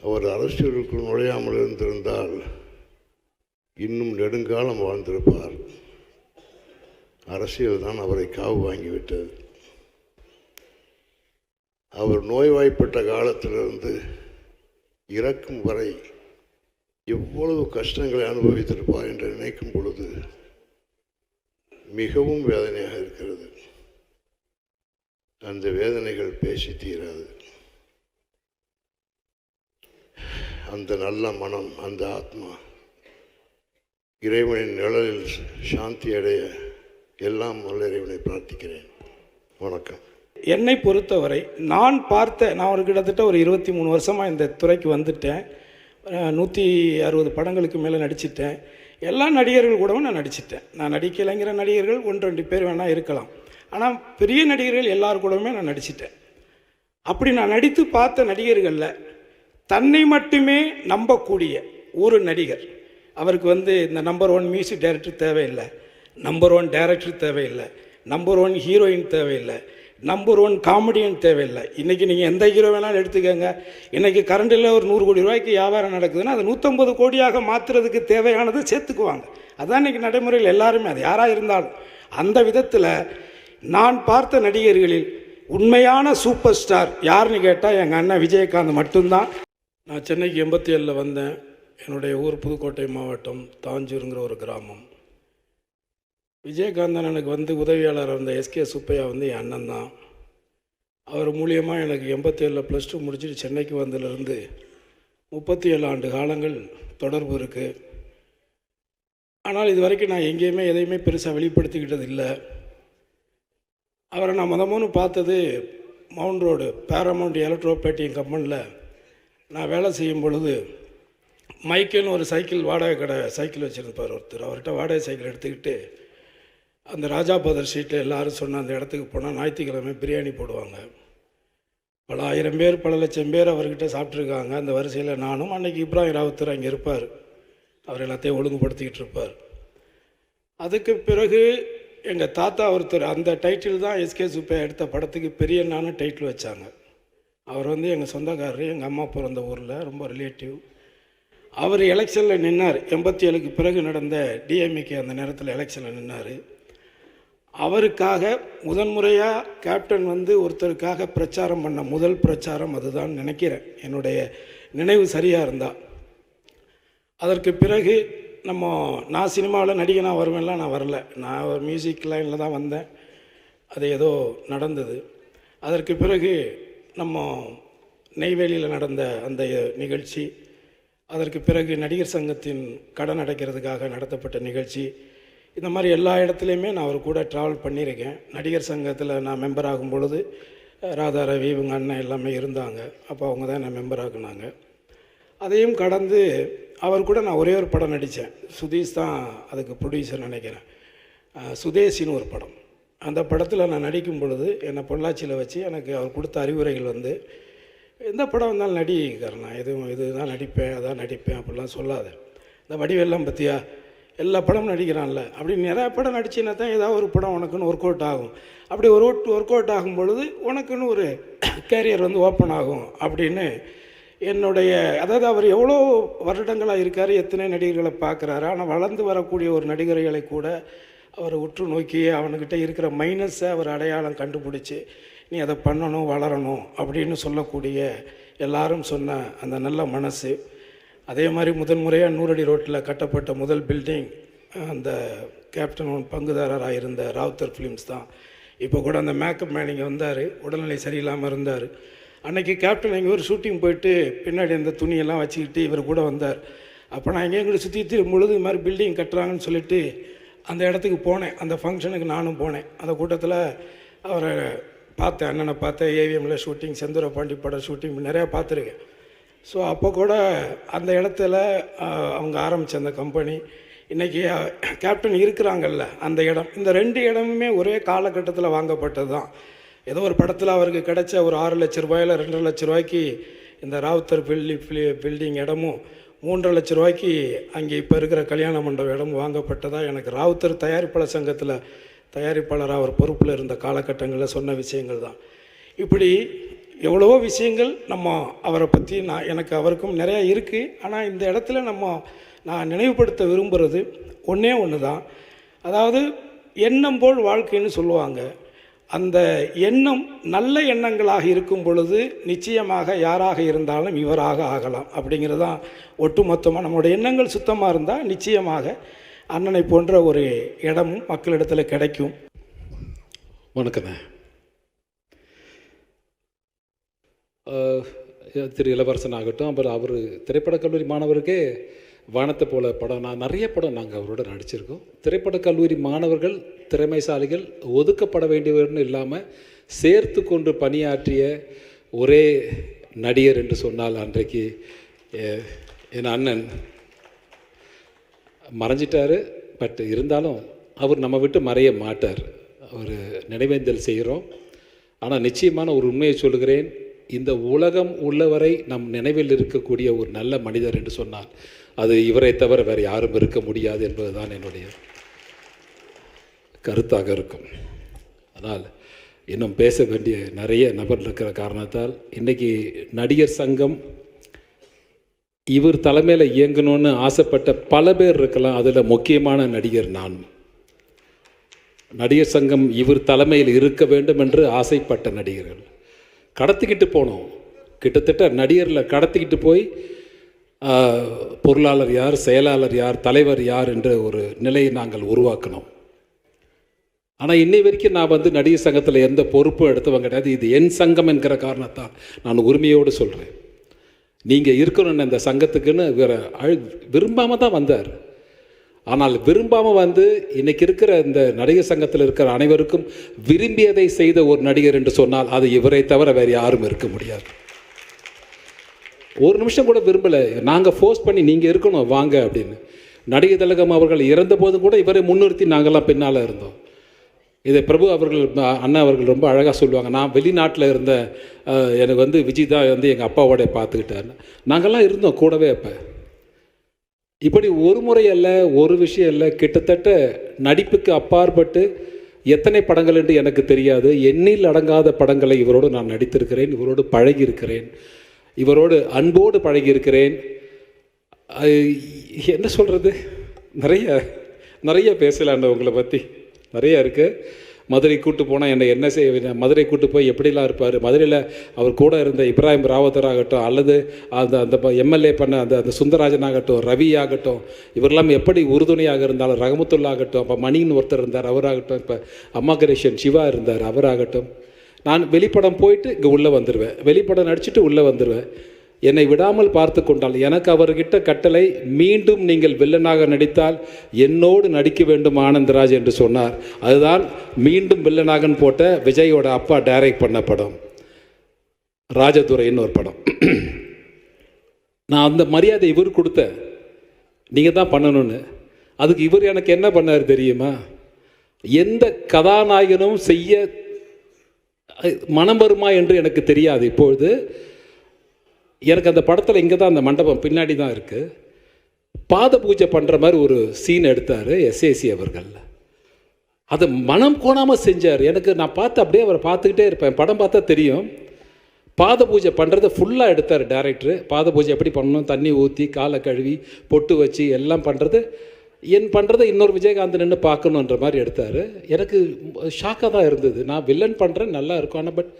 அவர் அரசியலுக்குள் நுழையாமல் இருந்திருந்தால் இன்னும் நெடுங்காலம் வாழ்ந்திருப்பார். அரசியல் தான் அவரை காவு வாங்கிவிட்டது. அவர் நோய்வாய்ப்பட்ட காலத்திலிருந்து இறக்கும் வரை எவ்வளவு கஷ்டங்களை அனுபவித்திருப்பார் என்று நினைக்கும் பொழுது மிகவும் வேதனையாக இருக்கிறது. அந்த வேதனைகள் பேசி தீராது. அந்த நல்ல மனம் அந்த ஆத்மா இறைவனின் நிழலில் சாந்தி அடைய எல்லாம் நல்ல இறைவனை பிரார்த்திக்கிறேன். வணக்கம். என்னை பொறுத்தவரை நான் பார்த்த நான் ஒரு கிட்டத்தட்ட ஒரு இருபத்தி மூணு வருஷமாக இந்த துறைக்கு வந்துட்டேன். நூற்றி அறுபது படங்களுக்கு மேலே நடிச்சிட்டேன். எல்லா நடிகர்கள் கூடவும் நான் நடிச்சிட்டேன். நான் நடிக்கலைங்கிற நடிகர்கள் ஒன்று ரெண்டு பேர் வேணால் இருக்கலாம். ஆனால் பெரிய நடிகர்கள் எல்லார் கூடவுமே நான் நடிச்சிட்டேன். அப்படி நான் நடித்து பார்த்த நடிகர்களில் தன்னை மட்டுமே நம்பக்கூடிய ஒரு நடிகர். அவருக்கு வந்து இந்த நம்பர் ஒன் மியூசிக் டைரக்டர் தேவையில்லை. நம்பர் ஒன் டைரக்டர் தேவையில்லை. நம்பர் ஒன் ஹீரோயின் தேவையில்லை. நம்பர் ஒன் காமெடியன் தேவையில்லை. இன்றைக்கி நீங்கள் எந்த ஹீரோ வேணாலும் எடுத்துக்கோங்க. இன்றைக்கி கரண்டில் ஒரு நூறு கோடி ரூபாய்க்கு வியாபாரம் நடக்குதுன்னா அது நூற்றம்பது கோடியாக மாற்றுறதுக்கு தேவையானது சேர்த்துக்குவாங்க. அதான் இன்றைக்கி நடைமுறையில் எல்லாருமே அது. யாராக இருந்தாலும் அந்த விதத்தில் நான் பார்த்த நடிகர்களில் உண்மையான சூப்பர் ஸ்டார் யாருன்னு கேட்டால் எங்கள் அண்ணன் விஜயகாந்த் மட்டும்தான். நான் சென்னைக்கு எண்பத்தி ஏழில் வந்தேன். என்னுடைய ஊர் புதுக்கோட்டை மாவட்டம் தாஞ்சூருங்கிற ஒரு கிராமம். விஜயகாந்தன் எனக்கு வந்து உதவியாளர் இருந்த எஸ்கே சுப்பையா வந்து என் அண்ணன் தான். அவர் மூலியமாக எனக்கு எண்பத்தேழில் ப்ளஸ் டூ முடிச்சுட்டு சென்னைக்கு வந்ததுலேருந்து முப்பத்தி ஏழு ஆண்டு காலங்கள் தொடர்பு இருக்குது ஆனால் இது வரைக்கும் நான் எங்கேயுமே எதையுமே பெருசாக வெளிப்படுத்திக்கிட்டது இல்லை. அவரை நான் முத மூணு பார்த்தது மவுண்ட் ரோடு பேரமௌண்ட் எலக்ட்ரோபேட்டிங் கம்பெனியில் நான் வேலை செய்யும் பொழுது மைக்கேன்னு ஒரு சைக்கிள் வாடகை கடை சைக்கிள் வச்சுருப்பார் ஒருத்தர். அவர்கிட்ட வாடகை சைக்கிள் எடுத்துக்கிட்டு அந்த ராஜா பதர் ஸ்ட்ரீட்டில் எல்லாரும் சொன்ன அந்த இடத்துக்கு போனால் ஞாயிற்றுக்கிழமை பிரியாணி போடுவாங்க. பல ஆயிரம் பேர் பல லட்சம் பேர் அவர்கிட்ட சாப்பிட்ருக்காங்க அந்த வரிசையில் நானும் அன்னைக்கு இப்ராஹிம் ராவுத்தர் அங்கே இருப்பார். அவர் எல்லாத்தையும் ஒழுங்குபடுத்திக்கிட்டு இருப்பார். அதுக்கு பிறகு எங்கள் தாத்தா ஒருத்தர் அந்த டைட்டில் தான் எஸ்கே சுப்பையா எடுத்த படத்துக்கு பெரியண்ணான்னு டைட்டில் வச்சாங்க. அவர் வந்து எங்கள் சொந்தக்காரர் எங்கள் அம்மா பிறந்த ஊரில் ரொம்ப ரிலேட்டிவ் அவர் எலெக்ஷனில் நின்னார். எண்பத்தி ஏழுக்கு பிறகு நடந்த டிஎம்கே அந்த நேரத்தில் எலெக்ஷனில் நின்னார். அவருக்காக முதன்முறையாக கேப்டன் வந்து ஒருத்தருக்காக பிரச்சாரம் பண்ண முதல் பிரச்சாரம் அதுதான் நினைக்கிறேன். என்னுடைய நினைவு சரியாக இருந்தால் அதற்கு பிறகு நம்ம நான் சினிமாவில் நடிகனாக வருவேன்லாம் நான் வரல. நான் ஒரு மியூசிக் லைனில் தான் வந்தேன். அது ஏதோ நடந்தது. அதற்கு பிறகு நம்ம நெய்வேலியில் நடந்த அந்த நிகழ்ச்சி அதற்கு பிறகு நடிகர் சங்கத்தின் கடன் அடைக்கிறதுக்காக நடத்தப்பட்ட நிகழ்ச்சி இந்த மாதிரி எல்லா இடத்துலையுமே நான் அவர் கூட ட்ராவல் பண்ணியிருக்கேன். நடிகர் சங்கத்தில் நான் மெம்பர் ஆகும் பொழுது ராதா ரவி இவங்க அண்ணன் எல்லாமே இருந்தாங்க. அப்போ அவங்க தான் என்னை மெம்பர் ஆக்குனாங்க. அதையும் கடந்து அவர் கூட நான் ஒரே ஒரு படம் நடித்தேன். சுதீஷ் தான் அதுக்கு ப்ரொடியூசர் நினைக்கிறேன். சுதேசின்னு ஒரு படம். அந்த படத்தில் நான் நடிக்கும் பொழுது என்னை பொள்ளாச்சியில் வச்சு எனக்கு அவர் கொடுத்த அறிவுரைகள் வந்து எந்த படம் வந்தாலும் நடி எதுவும் எதுவும் இதுதான் நடிப்பேன் அதான் நடிப்பேன் அப்படிலாம் சொல்லாத. இந்த வடிவெல்லாம் பற்றியா எல்லா படமும் நடிக்கிறான்ல. அப்படி நிறைய படம் நடிச்சுன்னா தான் ஏதாவது ஒரு படம் உனக்குன்னு ஒர்க் அவுட் ஆகும். அப்படி ஒரு ஒர்க் ஒர்க் அவுட் ஆகும் பொழுது உனக்குன்னு ஒரு கேரியர் வந்து ஓப்பன் ஆகும் அப்படின்னு என்னுடைய அதாவது அவர் எவ்வளோ வருடங்களாக இருக்கார் எத்தனை நடிகர்களை பார்க்குறாரு ஆனால் வளர்ந்து வரக்கூடிய ஒரு நடிகர்களை கூட அவரை உற்று நோக்கி அவனுக்கிட்ட இருக்கிற மைனஸை அவர் அடையாளம் கண்டுபிடிச்சி நீ அதை பண்ணணும் வளரணும் அப்படின்னு சொல்லக்கூடிய எல்லாரும் சொன்ன அந்த நல்ல மனசு. அதே மாதிரி முதன்முறையாக நூறடி ரோட்டில் கட்டப்பட்ட முதல் பில்டிங் அந்த கேப்டன் பங்குதாரராக இருந்த ராவுத்தர் ஃபிலிம்ஸ் தான். இப்போ கூட அந்த மேக்கப் மேன் இங்கே வந்தார் உடல்நிலை சரியில்லாமல் இருந்தார். அன்னைக்கு கேப்டன் இங்கே ஒரு ஷூட்டிங் போயிட்டு பின்னாடி அந்த துணியெல்லாம் வச்சுக்கிட்டு இவர் கூட வந்தார். அப்போ நான் எங்கேயும் கூட சுற்றி திரும்பும் பொழுது இது மாதிரி பில்டிங் கட்டுறாங்கன்னு சொல்லிட்டு அந்த இடத்துக்கு போனேன். அந்த ஃபங்க்ஷனுக்கு நானும் போனேன். அந்த கூட்டத்தில் அவரை பார்த்தேன் அண்ணனை பார்த்தேன் ஏவிஎம்மில் ஷூட்டிங் செந்தூர பாண்டி படம் ஷூட்டிங் நிறையா பார்த்துருக்கேன். ஸோ அப்போ கூட அந்த இடத்துல அவங்க ஆரம்பித்த அந்த கம்பெனி இன்றைக்கி கேப்டன் இருக்கிறாங்கல்ல அந்த இடம். இந்த ரெண்டு இடமுமே ஒரே காலகட்டத்தில் வாங்கப்பட்டது தான் ஏதோ ஒரு படத்தில் அவருக்கு கிடைச்ச ஒரு ஆறு லட்ச ரூபாயில் ரெண்டரை லட்ச ரூபாய்க்கு இந்த ராவுத்தர் பில்டி பில்டிங் இடமும் மூன்றரை லட்ச ரூபாய்க்கு அங்கே இப்போ இருக்கிற கல்யாண மண்டபம் இடம் வாங்கப்பட்டதாக எனக்கு ராவுத்தர் தயாரிப்பாளர் சங்கத்தில் தயாரிப்பாளராக அவர் பொறுப்பில் இருந்த காலகட்டங்களில் சொன்ன விஷயங்கள் தான். இப்படி எவ்வளவோ விஷயங்கள் நம்ம அவரை பற்றி நான் எனக்கு அவருக்கும் நிறையா இருக்குது ஆனால் இந்த இடத்துல நம்ம நான் நினைவுபடுத்த விரும்புகிறது ஒன்றே ஒன்று தான் அதாவது எண்ணம் போல் வாழ்க்கைன்னு சொல்லுவாங்க. அந்த எண்ணம் நல்ல எண்ணங்களாக இருக்கும் பொழுது நிச்சயமாக யாராக இருந்தாலும் இவராக ஆகலாம். அப்படிங்கிறது தான் ஒட்டுமொத்தமாக நம்மளுடைய எண்ணங்கள் சுத்தமாக இருந்தால் நிச்சயமாக அண்ணனை போன்ற ஒரு இடமும் மக்களிடத்தில் கிடைக்கும். வணக்கண்ணே திரு இளவரசன் ஆகட்டும் அப்புறம் அவர் திரைப்படக் கல்லூரி மாணவருக்கே வானத்தை போல படம் நான் நிறைய படம் நாங்கள் அவரோட நடிச்சிருக்கோம். திரைப்படக் கல்லூரி மாணவர்கள் திறமைசாலிகள் ஒதுக்கப்பட வேண்டியவர்னு இல்லாமல் சேர்த்து கொண்டு பணியாற்றிய ஒரே நடிகர் என்று சொன்னால் அன்றைக்கு என் அண்ணன் மறைஞ்சிட்டார். பட் இருந்தாலும் அவர் நம்ம விட்டு மறைய மாட்டார். அவர் நினைவேந்தல் செய்கிறோம். ஆனால் நிச்சயமான ஒரு உண்மையை சொல்கிறேன் இந்த உலகம் உள்ளவரை நம் நினைவில் இருக்கக்கூடிய ஒரு நல்ல மனிதர் என்று சொன்னால் அது இவரை தவிர வேறு யாரும் இருக்க முடியாது என்பதுதான் என்னுடைய கருத்தாக இருக்கும். அதனால் இன்னும் பேச வேண்டிய நிறைய நபர் இருக்கிற காரணத்தால் இன்றைக்கி நடிகர் சங்கம் இவர் தலைமையில் இயங்கணும்னு ஆசைப்பட்ட பல பேர் இருக்கலாம். அதில் முக்கியமான நடிகர் நான். நடிகர் சங்கம் இவர் தலைமையில் இருக்க வேண்டும் என்று ஆசைப்பட்ட நடிகர்கள். கடத்திக்கிட்டு போனோம். கிட்டத்தட்ட நடிகரில் கடத்திக்கிட்டு போய் பொருளாளர் யார் செயலாளர் யார் தலைவர் யார் என்ற ஒரு நிலையை நாங்கள் உருவாக்கினோம். ஆனால் இன்னை வரைக்கும் நான் வந்து நடிகர் சங்கத்தில் எந்த பொறுப்பும் எடுத்தவங்க கிடையாது. இது என் சங்கம் என்கிற காரணத்தால் நான் உரிமையோடு சொல்கிறேன் நீங்கள் இருக்கணும்னு இந்த சங்கத்துக்குன்னு வேறு அழு விரும்பாமல் தான் வந்தார். ஆனால் விரும்பாமல் வந்து இன்னைக்கு இருக்கிற இந்த நடிகர் சங்கத்தில் இருக்கிற அனைவருக்கும் விரும்பியதை செய்த ஒரு நடிகர் என்று சொன்னால் அது இவரை தவிர வேறு யாரும் இருக்க முடியாது. ஒரு நிமிஷம் கூட விரும்பலை. நாங்கள் ஃபோர்ஸ் பண்ணி நீங்கள் இருக்கணும் வாங்க அப்படின்னு. நடிகர் திலகம் அவர்கள் இறந்த போதும் கூட இவரை முன்னிறுத்தி நாங்கள்லாம் பின்னால் இருந்தோம். இதை பிரபு அவர்கள் அண்ணா அவர்கள் ரொம்ப அழகாக சொல்லுவாங்க. நான் வெளிநாட்டில் இருந்த எனக்கு வந்து விஜய் தான் வந்து எங்கள் அப்பாவோடய பார்த்துக்கிட்டாரு. நாங்கள்லாம் இருந்தோம் கூடவே அப்போ. இப்படி ஒரு முறை அல்ல ஒரு விஷயம் இல்லை கிட்டத்தட்ட நடிப்புக்கு அப்பாற்பட்டு எத்தனை படங்கள் என்று எனக்கு தெரியாது. எண்ணில் அடங்காத படங்களை இவரோடு நான் நடித்திருக்கிறேன் இவரோடு பழகியிருக்கிறேன் இவரோடு அன்போடு பழகியிருக்கிறேன். என்ன சொல்கிறது நிறைய நிறைய பேசலாண்ட உங்களை பற்றி நிறைய இருக்குது மதுரை கூட்டு போனால் என்னை என்ன செய்ய மதுரை கூட்டு போய் எப்படிலாம் இருப்பார்? மதுரையில் அவர் கூட இருந்த இப்ராஹிம் ராவத்தர் ஆகட்டும் அல்லது அந்த அந்த எம்எல்ஏ பண்ண அந்த அந்த சுந்தரராஜன் ஆகட்டும் ரவி ஆகட்டும் இவரெல்லாம் எப்படி உறுதுணையாக இருந்தாலும் ரகமத்துல்லா ஆகட்டும் அப்போ மணின்னு ஒருத்தர் இருந்தார் அவராகட்டும் இப்போ அம்மா கணேசன் சிவா இருந்தார் அவராகட்டும். நான் வெளிப்படம் போயிட்டு இங்கே உள்ளே வந்துடுவேன் வெளிப்படம் நடிச்சுட்டு உள்ளே வந்துடுவேன் என்னை விடாமல் பார்த்து கொண்டால் எனக்கு அவர்கிட்ட கட்டளை மீண்டும் நீங்கள் வில்லனாக நடித்தால் என்னோடு நடிக்க வேண்டும் ஆனந்தராஜ் என்று சொன்னார். அதுதான் மீண்டும் வில்லனாகன் போட்ட விஜயோட அப்பா டைரக்ட் பண்ண படம். ராஜதுரைன்னு ஒரு படம். நான் அந்த மரியாதை இவர் கொடுத்தேன் நீங்கள் தான் பண்ணணும்னு. அதுக்கு இவர் எனக்கு என்ன பண்ணார் தெரியுமா? எந்த கதாநாயகனும் செய்ய மனம் வருமா என்று எனக்கு தெரியாது. இப்பொழுது எனக்கு அந்த படத்தில் இங்கே தான் அந்த மண்டபம் பின்னாடி தான் இருக்குது பாத பூஜை பண்ணுற மாதிரி ஒரு சீன் எடுத்தார் எஸ்ஏசி அவர்கள். அதை மனம் கோணாமல் செஞ்சார். எனக்கு நான் பார்த்து அப்படியே அவரை பார்த்துக்கிட்டே இருப்பேன். படம் பார்த்தா தெரியும். பாத பூஜை பண்ணுறதை ஃபுல்லாக எடுத்தார் டேரக்டர் பாத பூஜை எப்படி பண்ணணும்? தண்ணி ஊற்றி காலை கழுவி பொட்டு வச்சு எல்லாம் பண்ணுறது என் பண்ணுறதை இன்னொரு விஜயகாந்த் நின்று பார்க்கணுன்ற மாதிரி எடுத்தார். எனக்கு ஷாக்காக தான் இருந்தது. நான் வில்லன் பண்ணுறேன் நல்லா இருக்கும். ஆனால் பட்